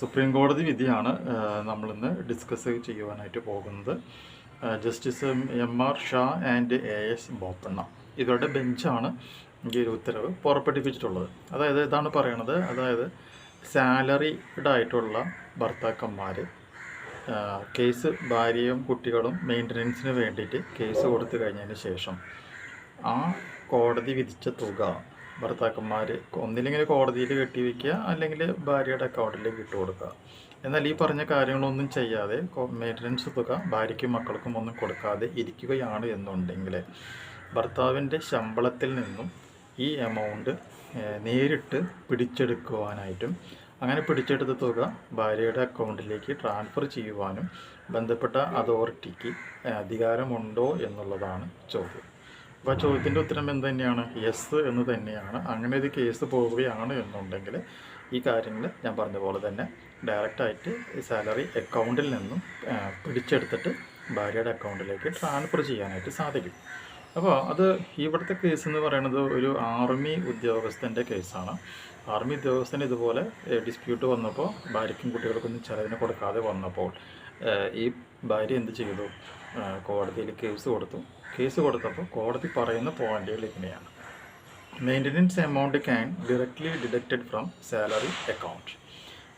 Supreme കോടതി വിധിയാണ് നമ്മളിന്ന് ഡിസ്കസ് ചെയ്യുവാനായിട്ട് പോകുന്നത്. Justice M R Shah and A S Bopanna. ഇവരുടെ ബെഞ്ചാണ് ഈ ഒരു ഉത്തരവ് പുറപ്പെടുവിച്ചിട്ടുള്ളത്. അതായത് ഇതാണ് പറയണത് അതായത് സാലറിഡ് ആയിട്ടുള്ള ഭർത്താക്കന്മാർ കേസ് ഭാര്യയും കുട്ടികളും മെയിന്റനൻസിന് വേണ്ടിയിട്ട് കേസ് കൊടുത്തു കഴിഞ്ഞതിന് ശേഷം ആ കോടതി വിധിച്ച തുക ഭർത്താക്കന്മാർ ഒന്നില്ലെങ്കിൽ കോടതിയിൽ കെട്ടിവെക്കുക അല്ലെങ്കിൽ ഭാര്യയുടെ അക്കൗണ്ടിലേക്ക് ഇട്ട് കൊടുക്കുക. എന്നാൽ ഈ പറഞ്ഞ കാര്യങ്ങളൊന്നും ചെയ്യാതെ മെയിന്റനൻസ് തുക ഭാര്യയ്ക്കും മക്കൾക്കും ഒന്നും കൊടുക്കാതെ ഇരിക്കുകയാണ് എന്നുണ്ടെങ്കിൽ ഭർത്താവിന്റെ ശമ്പളത്തിൽ നിന്നും ഈ എമൗണ്ട് നേരിട്ട് പിടിച്ചെടുക്കുവാനായിട്ടും അങ്ങനെ പിടിച്ചെടുത്ത തുക ഭാര്യയുടെ അക്കൗണ്ടിലേക്ക് ട്രാൻസ്ഫർ ചെയ്യുവാനും ബന്ധപ്പെട്ട അതോറിറ്റിക്ക് അധികാരമുണ്ടോ എന്നുള്ളതാണ് ചോദ്യം. അപ്പോൾ ആ ചോദ്യത്തിന്റെ ഉത്തരം എന്ത് തന്നെയാണ്? യെസ് എന്ന് തന്നെയാണ്. അങ്ങനെ ഒരു കേസ് പോവുകയാണ് എന്നുണ്ടെങ്കിൽ ഈ കാര്യങ്ങൾ ഞാൻ പറഞ്ഞ പോലെ തന്നെ ഡയറക്റ്റായിട്ട് സാലറി അക്കൗണ്ടിൽ നിന്നും പിടിച്ചെടുത്തിട്ട് ഭാര്യയുടെ അക്കൗണ്ടിലേക്ക് ട്രാൻസ്ഫർ ചെയ്യാനായിട്ട് സാധിക്കും. അപ്പോൾ അത് ഇവിടുത്തെ കേസ് എന്ന് പറയുന്നത് ഒരു ആർമി ഉദ്യോഗസ്ഥന്റെ കേസാണ് ആർമി ഉദ്യോഗസ്ഥൻ ഇതുപോലെ ഡിസ്പ്യൂട്ട് വന്നപ്പോൾ ഭാര്യയ്ക്കും കുട്ടികൾക്കൊന്നും ചിലവിന് കൊടുക്കാതെ വന്നപ്പോൾ ഈ ഭാര്യ എന്ത് ചെയ്തു? കോടതിയിൽ കേസ് കൊടുത്തു. കേസ് കൊടുത്തപ്പോൾ കോടതി പറയുന്ന പോയിന്റുകൾ ഇങ്ങനെയാണ്. Maintenance amount can directly deducted from salary account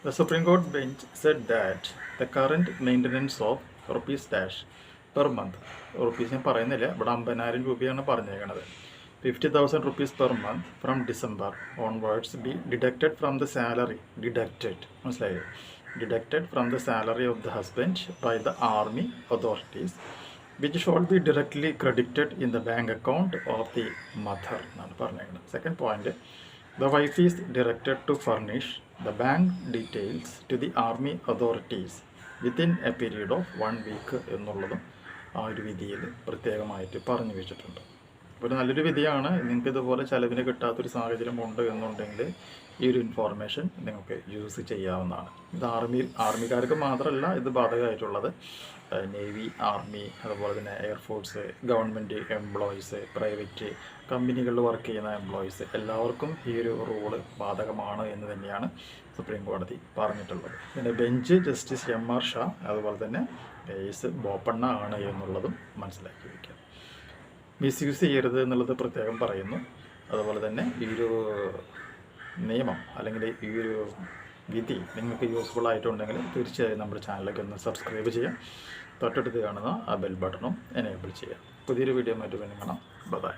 the supreme court bench said that the current maintenance of rupees dash per month rupees ഞാൻ പറയുന്നില്ല ഇവിടെ അമ്പതിനായിരം രൂപയാണ് പറഞ്ഞേക്കണത്. Fifty thousand rupees per month from December onwards be deducted from the salary deducted മനസ്സിലായോ? Deducted from the salary of the husband by the army authorities which shall be directly credited in the bank account of the mother എന്നാണ് പറഞ്ഞേക്കുന്നത് second point The wife is directed to furnish the bank details to the army authorities within a period of one week എന്നുള്ളതും ആ ഒരു വിധിയിൽ പ്രത്യേകമായിട്ട് പറഞ്ഞു വെച്ചിട്ടുണ്ട്. ഒരു നല്ലൊരു വിധിയാണ്. നിങ്ങൾക്ക് ഇതുപോലെ ചിലവിന് കിട്ടാത്തൊരു സാഹചര്യം ഉണ്ട് എന്നുണ്ടെങ്കിൽ ഈ ഒരു ഇൻഫോർമേഷൻ നിങ്ങൾക്ക് യൂസ് ചെയ്യാവുന്നതാണ്. ഇത് ആർമി ആർമിക്കാർക്ക് മാത്രമല്ല ഇത് ബാധകമായിട്ടുള്ളത്. നേവി ആർമി അതുപോലെ തന്നെ air force government employees private കമ്പനികളിൽ വർക്ക് ചെയ്യുന്ന എംപ്ലോയീസ് എല്ലാവർക്കും ഈ ഒരു റൂൾ ബാധകമാണ് എന്ന് തന്നെയാണ് സുപ്രീം കോടതി പറഞ്ഞിട്ടുള്ളത്. പിന്നെ bench justice M R Shah അതുപോലെ തന്നെ എസ് ബോപ്പണ്ണ ആണ് എന്നുള്ളതും മനസ്സിലാക്കി വയ്ക്കുക മിസ്യൂസ് ചെയ്യരുത് എന്നുള്ളത് പ്രത്യേകം പറയുന്നു. അതുപോലെ തന്നെ ഈ ഒരു നിയമം അല്ലെങ്കിൽ ഈ ഒരു വിധി നിങ്ങൾക്ക് യൂസ്ഫുൾ ആയിട്ടുണ്ടെങ്കിൽ തീർച്ചയായും നമ്മുടെ ചാനലിലേക്ക് ഒന്ന് സബ്സ്ക്രൈബ് ചെയ്യാം തൊട്ടടുത്ത് കാണുന്ന ആ ബെൽ ബട്ടണും എനേബിൾ ചെയ്യാം പുതിയൊരു വീഡിയോ മറ്റു വേണ്ടി കാണാം. ബൈ